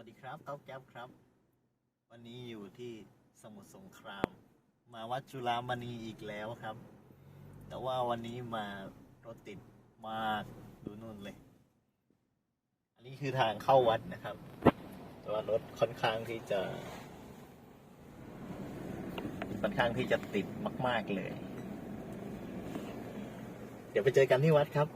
วัสดีครับต๊อบแก๊บครับ วันนี้อยู่ที่สมุทรสงคราม มาวัดจุฬามณีอีกแล้วครับ แต่ว่าวันนี้มารถติดมากดูนู่นเลย อันนี้คือทางเข้าวัดนะครับ แต่ว่ารถค่อนข้างที่จะ ค่อนข้างที่จะติดมาก ๆเลย เดี๋ยวไปเจอกันที่วัดครับ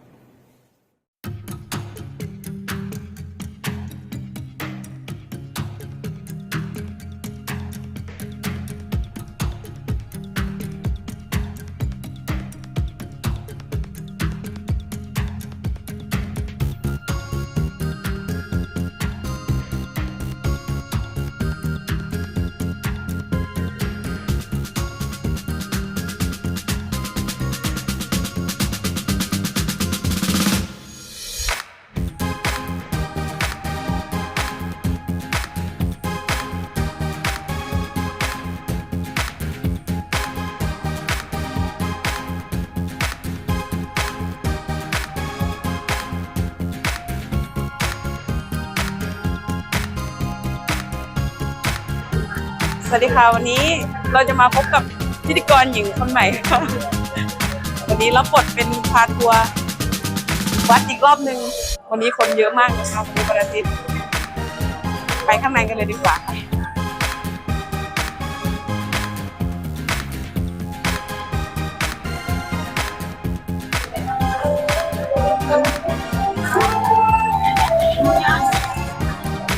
สวัสดีค่ะวันนี้เราจะมาพบกับพิธีกรหญิงคนใหม่ค่ะ วันนี้รับบทเป็นพาทัวร์วัดอีกรอบหนึ่งวันนี้คนเยอะมากนะคะวันนี้วันอาทิตย์ไปข้างในกันเลยดีกว่าค่ะ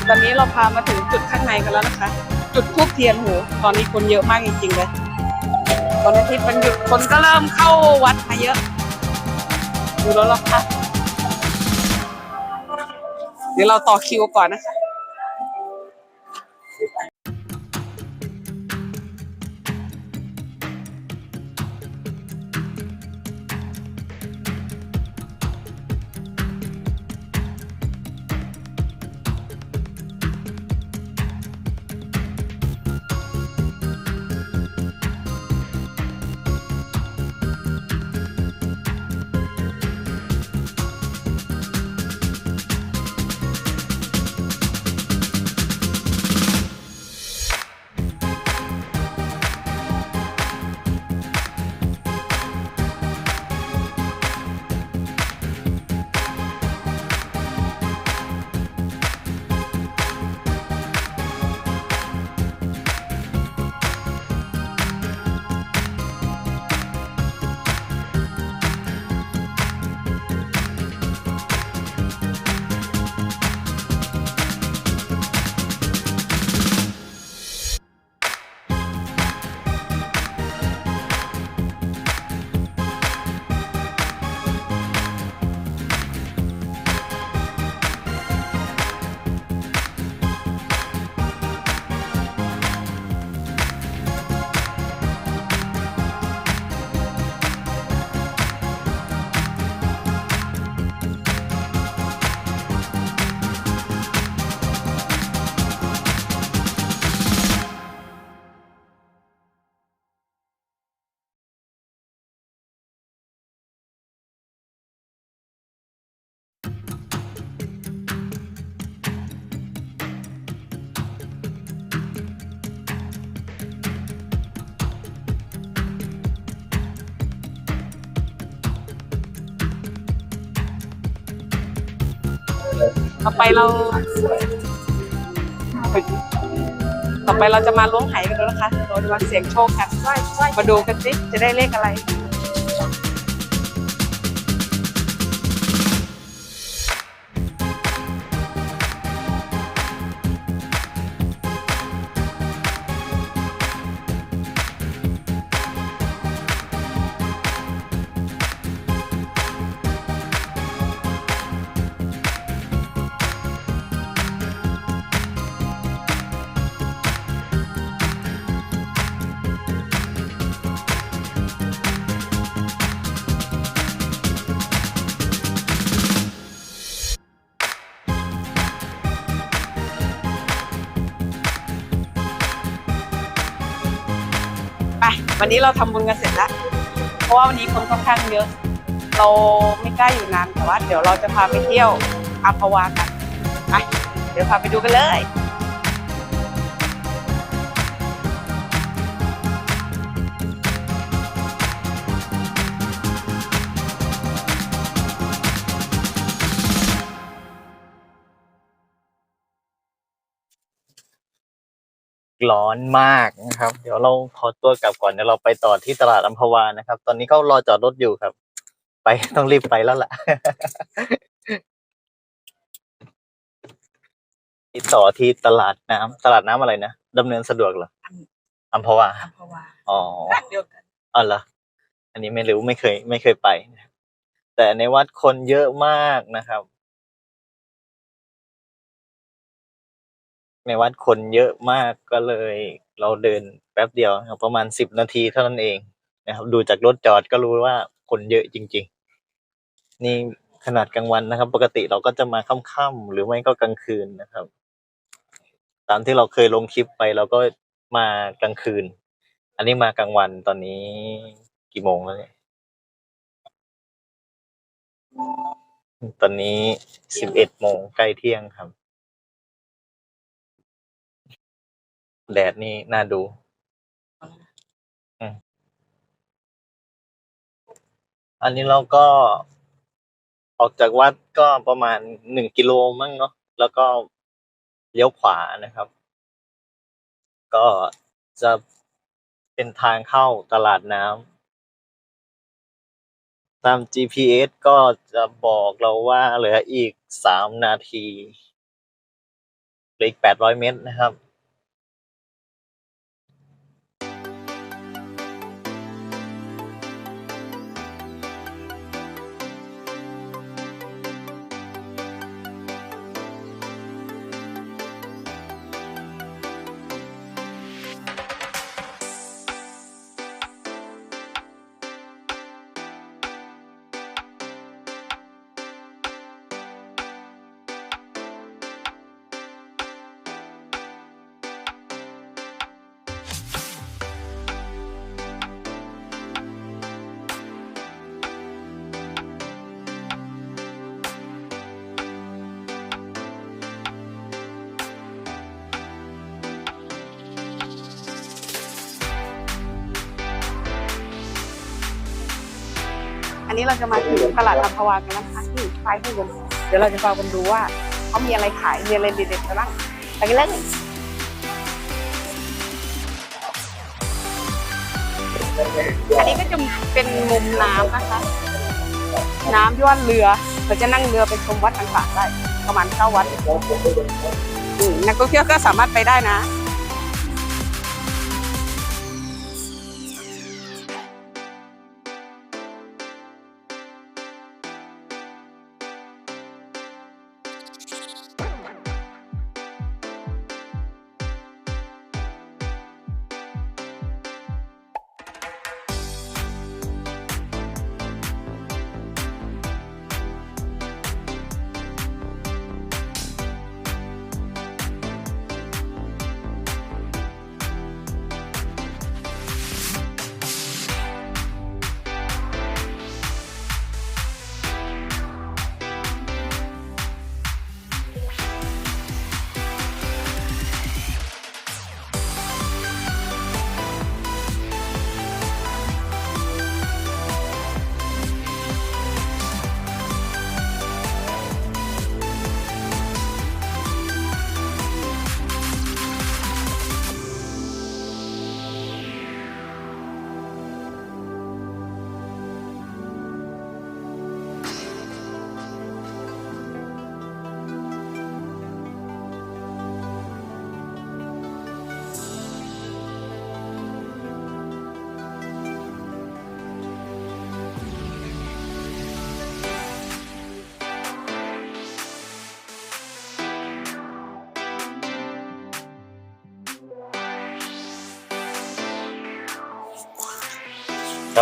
ตอนนี้เราพามาถึงจุดข้างในกันแล้วนะคะ จุดทูบเทียนโหตอนนี้คนเยอะมากจริงๆเลยตอนอาทิตย์วันหยุดคนก็เริ่มเข้าวัดมาเยอะ ดูแล้วหรอคะเดี๋ยวเราต่อคิวก่อนนะคะ ต่อไปเรา ต่อไปเราจะมาล้วงไหกันแล้วนะคะเราจะมาเสี่ยงโชคกัน มาดูกันสิจะได้เลขอะไร ไป วันนี้เราทำบุญกันเสร็จแล้ว เพราะว่าวันนี้คนค่อนข้างเยอะ เราไม่กล้าอยู่นานแต่ว่า เดี๋ยวเราจะพาไปเที่ยวอัมพวากัน ไป เดี๋ยวพาไปดูกันเลย ร้อนมากนะครับ เดี๋ยวเราขอตัวกลับก่อนเดี๋ยวเราไปต่อที่ตลาดอัมพวานะครับ ตอนนี้เขารอจอดรถอยู่ครับ ไปต้องรีบไปแล้วล่ะติดต่อที่ตลาดน้ำตลาดน้ำอะไรนะดำเนินสะดวกเหรออัมพวาเพราะว่าอ๋อร้านเดียวกันอ๋อเหรออันนี้ไม่รู้ไม่เคย ไม่เคยไปนะแต่ในวัดคนเยอะมากนะครับ ในวัดคนเยอะมากก็เลย เราเดินแป๊บเดียวครับประมาณสิบนาทีเท่านั้นเองนะครับ ดูจากรถจอดก็รู้ว่าคนเยอะจริง ๆ นี่ขนาดกลางวันนะครับ ปกติเราก็จะมาค่ำๆหรือไม่ก็กลางคืนนะครับ ตามที่เราเคยลงคลิปไปเราก็มากลางคืน อันนี้มากลางวันตอนนี้กี่โมงแล้วเนี่ยตอนนี้สิบเอ็ดโมงใกล้เที่ยงครับ แดดนี่น่าดูอันนี้เราก็ออกจากวัดก็ประมาณหนึ่งกิโลมั้งเนาะแล้วก็เลี้ยวขวานะครับ ก็จะเป็นทางเข้าตลาดน้ำตาม GPS ก็จะบอกเราว่าเหลืออีกสามนาทีเหลืออีกแปดร้อยเมตรนะครับ นนี้เราจะมาถึงตลาดอัมพวากันแล้วนะคะที่ท้ายที่กันเดี๋ยวเราจะพากันดูว่าเขามีอะไรขายมีอะไรเด็ดๆกันบ้างไปกันเลยอันนี้ก็จะเป็นมุมน้ำนะคะ น้ำที่ว่าเรือเราจะนั่งเรือไปชมวัดต่างๆได้ ประมาณเก้าวัดนักท่องเที่ยวก็สามารถไปได้นะ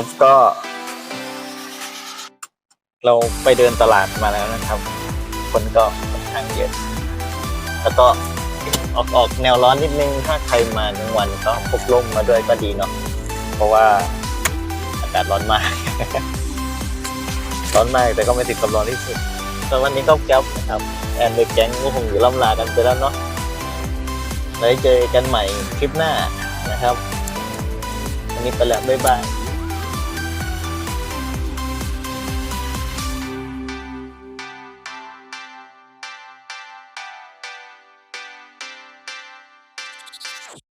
ครับก็ เราไปเดินตลาดมาแล้วนะครับ คนก็ค่อนข้างเยอะแล้วก็ออกออกแนวร้อนนิดนึง ถ้าใครมาหนึ่งวันก็พกร่มมาด้วยก็ดีเนาะเพราะว่าอากาศร้อนมาก ร้อนมากแต่ก็ไม่ติดกับร้อนที่สุดแต่วันนี้ก็แก๊ปนะครับแอนเดอร์แก๊งก็คงอยู่ล่ำลากันไปแล้วเนาะไว้เจอกันใหม่คลิปหน้านะครับ วันนี้ไปแล้วบ๊ายบาย